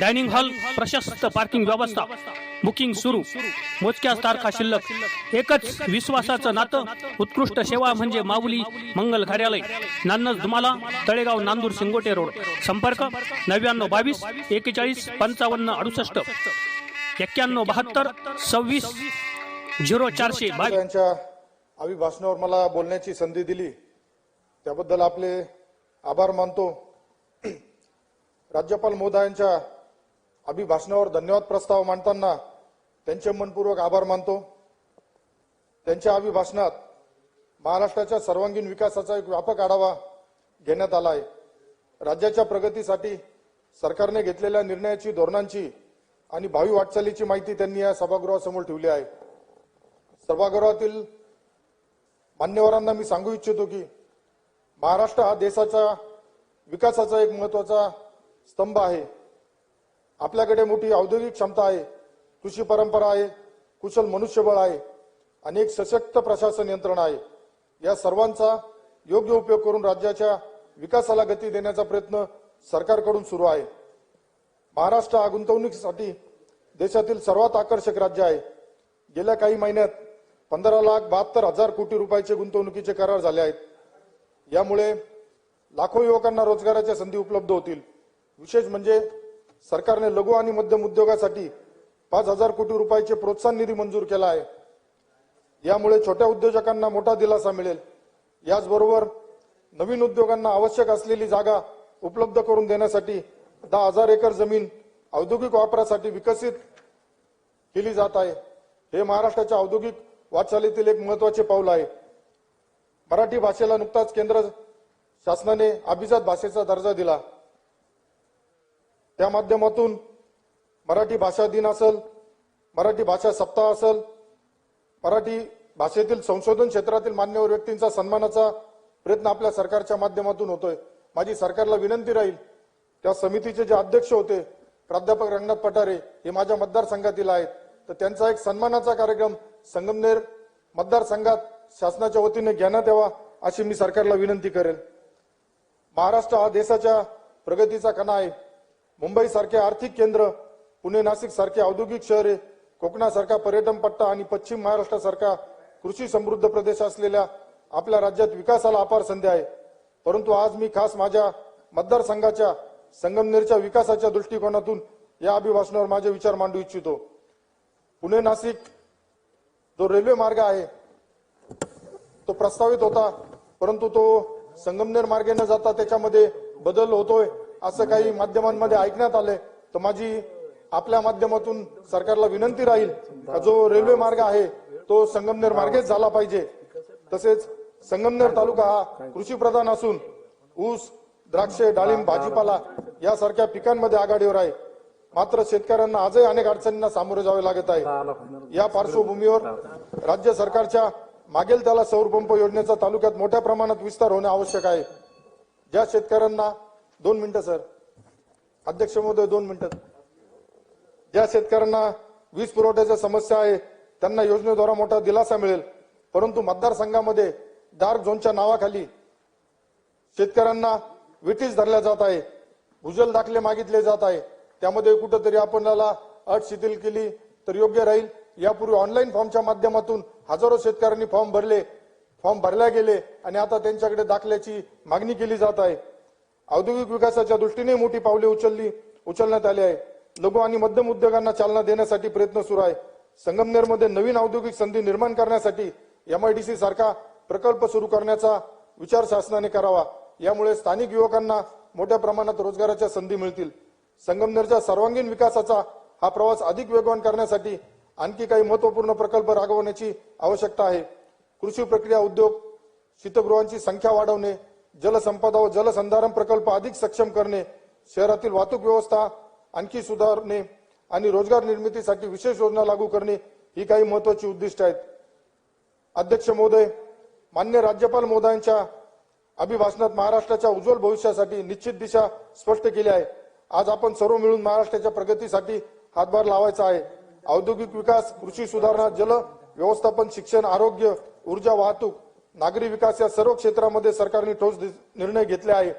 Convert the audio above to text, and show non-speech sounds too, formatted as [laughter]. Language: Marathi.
डायनिंग हॉल प्रशस्त पार्किंग व्यवस्था. बुकिंग सुरू. मोजक्याच तारखा शिल्लक. एकच विश्वासाचं नातं. उत्कृष्ट सेवा म्हणजे माऊली मंगल कार्यालय. नान्नज धुमाला तळेगाव नांदूर शिंगोटे रोड. संपर्क नव्याण्णव बावीस एकेचाळीस पंचावन्न अडुसष्ट. एक्क्याण्णव बहात्तर सव्वीस झिरो चारशे. यांच्या अभिभाषणावर मला बोलण्याची संधी दिली. त्याबद्दल आपले आभार मानतो. [clears throat] राज्यपाल महोदयांच्या अभिभाषणावर धन्यवाद प्रस्ताव मांडताना त्यांचे मनपूर्वक आभार मानतो. त्यांच्या अभिभाषणात महाराष्ट्राच्या सर्वांगीण विकासाचा एक व्यापक आढावा घेण्यात आला आहे. राज्याच्या प्रगतीसाठी सरकारने घेतलेल्या निर्णयाची धोरणांची आणि भावी वाटचालीची माहिती त्यांनी या सभागृहासमोर ठेवली आहे. सभागृहातील मान्यवरांना मी सांगू इच्छितो की महाराष्ट्र हा देशाचा विकासाचा एक महत्त्वाचा स्तंभ आहे. आपल्याकडे मोठी औद्योगिक क्षमता आहे कृषी परंपरा आहे कुशल मनुष्यबळ आहे आणि एक सशक्त प्रशासन यंत्रणा आहे. या सर्वांचा योग्य उपयोग करून राज्याच्या विकासाला गती देण्याचा प्रयत्न सरकारकडून सुरू आहे. महाराष्ट्र हा गुंतवणुकीसाठी देशातील सर्वात आकर्षक राज्य आहे. गेल्या काही महिन्यात पंधरा लाख बहात्तर हजार कोटी रुपयाचे गुंतवणुकीचे करार झाले आहेत. यामुळे लाखो युवकांना रोजगाराच्या संधी उपलब्ध होतील. विशेष म्हणजे सरकारने लघु आणि मध्यम उद्योगासाठी पाच हजार कोटी रुपयाचे प्रोत्साहन निधी मंजूर केला आहे. यामुळे छोट्या उद्योजकांना मोठा दिलासा मिळेल. याचबरोबर नवीन उद्योगांना आवश्यक असलेली जागा उपलब्ध करून देण्यासाठी दहा हजार एकर जमीन औद्योगिक वापरासाठी विकसित केली जात आहे. हे महाराष्ट्राच्या औद्योगिक वाटचालीतील एक महत्त्वाचे पाऊल आहे. मराठी भाषेला नुकताच केंद्र शासनाने अभिजात भाषेचा दर्जा दिला. त्या माध्यमातून मराठी भाषा दिन असेल मराठी भाषा सप्ताह असेल मराठी भाषेतील संशोधन क्षेत्रातील मान्यवर व्यक्तींचा सन्मानाचा प्रयत्न आपल्या सरकारच्या माध्यमातून होतोय. माझी सरकारला विनंती राहील त्या समितीचे जे अध्यक्ष होते प्राध्यापक रंगनाथ पठारे हे माझ्या मतदारसंघातील आहेत. तर त्यांचा एक सन्मानाचा कार्यक्रम संगमनेर मतदारसंघात शासनाच्या वतीने घेण्यात यावा अशी मी सरकारला विनंती करेल. महाराष्ट्र हा देशाच्या प्रगतीचा कणा आहे. मुंबई सारखे आर्थिक केंद्र पुणे नाशिक सारखे औद्योगिक शहरे कोकणासारखा पर्यटन पट्टा आणि पश्चिम महाराष्ट्रासारखा कृषी समृद्ध प्रदेश असलेल्या आपल्या राज्यात विकासाला अपार संधी आहे. परंतु आज मी खास माझ्या मतदारसंघाच्या संगमनेरच्या विकासाच्या दृष्टिकोनातून या अभिभाषणावर माझे विचार मांडू इच्छितो. पुणे नाशिक जो रेल्वे मार्ग आहे तो प्रस्तावित होता परंतु तो संगमनेर मार्गे न जाता त्याच्यामध्ये बदल होतोय. असं काही माध्यमांमध्ये ऐकण्यात आले तर माझी आपल्या माध्यमातून सरकारला विनंती राहील का जो रेल्वे मार्ग आहे तो संगमनेर मार्गेच झाला पाहिजे. तसेच संगमनेर तालुका हा कृषी प्रधान असून ऊस द्राक्षे डाळिंब भाजीपाला यासारख्या पिकांमध्ये आघाडीवर आहे. मात्र शेतकऱ्यांना आजही अनेक अडचणींना सामोरे जावे लागत आहे. या पार्श्वभूमीवर राज्य सरकारच्या मागेल त्याला सौर पंप योजनेचा तालुक्यात मोठ्या प्रमाणात विस्तार होणे आवश्यक आहे. ज्या शेतकऱ्यांना दोन मिनिटं सर. अध्यक्ष महोदय दोन मिनिटं. ज्या शेतकऱ्यांना वीज पुरवठ्याच्या समस्या आहे त्यांना योजनेद्वारा मोठा दिलासा मिळेल. परंतु मतदारसंघामध्ये डार्क झोनच्या नावाखाली शेतकऱ्यांना विटीस धरल्या जात आहे भूजल दाखले मागितले जात आहे. त्यामध्ये कुठंतरी आपल्याला अट शिथिल केली तर योग्य राहील. यापूर्वी ऑनलाईन फॉर्मच्या माध्यमातून हजारो शेतकऱ्यांनी फॉर्म भरले. फॉर्म भरल्या गेले आणि आता त्यांच्याकडे दाखल्याची मागणी केली जात आहे. औद्योगिक विकासाच्या दृष्टीने मोठी पावले उचलली उचलण्यात आली आहे. लघु आणि मध्यम उद्योगांना चालना देण्यासाठी प्रयत्न सुरू आहे. संगमनेरमध्ये नवीन औद्योगिक संधी निर्माण करण्यासाठी एमआयडीसी सारखा प्रकल्प सुरू करण्याचा विचार शासनाने करावा. यामुळे स्थानिक युवकांना मोठ्या प्रमाणात रोजगाराच्या संधी मिळतील. संगमनेरच्या सर्वांगीण विकासाचा हा प्रवास अधिक वेगवान करण्यासाठी आणखी काही महत्त्वपूर्ण प्रकल्प राबवण्याची आवश्यकता आहे. कृषी प्रक्रिया उद्योग शीतगृहांची संख्या वाढवणे जलसंपदा व जलसंधारण प्रकल्प अधिक सक्षम करणे शहरातील वाहतूक व्यवस्था आणखी सुधारणे आणि रोजगार निर्मितीसाठी विशेष योजना लागू करणे ही काही महत्वाची उद्दिष्ट आहेत. अध्यक्ष महोदय मान्य राज्यपाल महोदयांच्या अभिभाषणात महाराष्ट्राच्या उज्ज्वल भविष्यासाठी निश्चित दिशा स्पष्ट केली आहे. आज आपण सर्व मिळून महाराष्ट्राच्या प्रगतीसाठी हातभार लावायचा आहे. औद्योगिक विकास कृषी सुधारणा जल व्यवस्थापन शिक्षण आरोग्य ऊर्जा वाहतूक नागरी विकास या सर्व क्षेत्रामध्ये सरकारने ठोस निर्णय घेतले आहे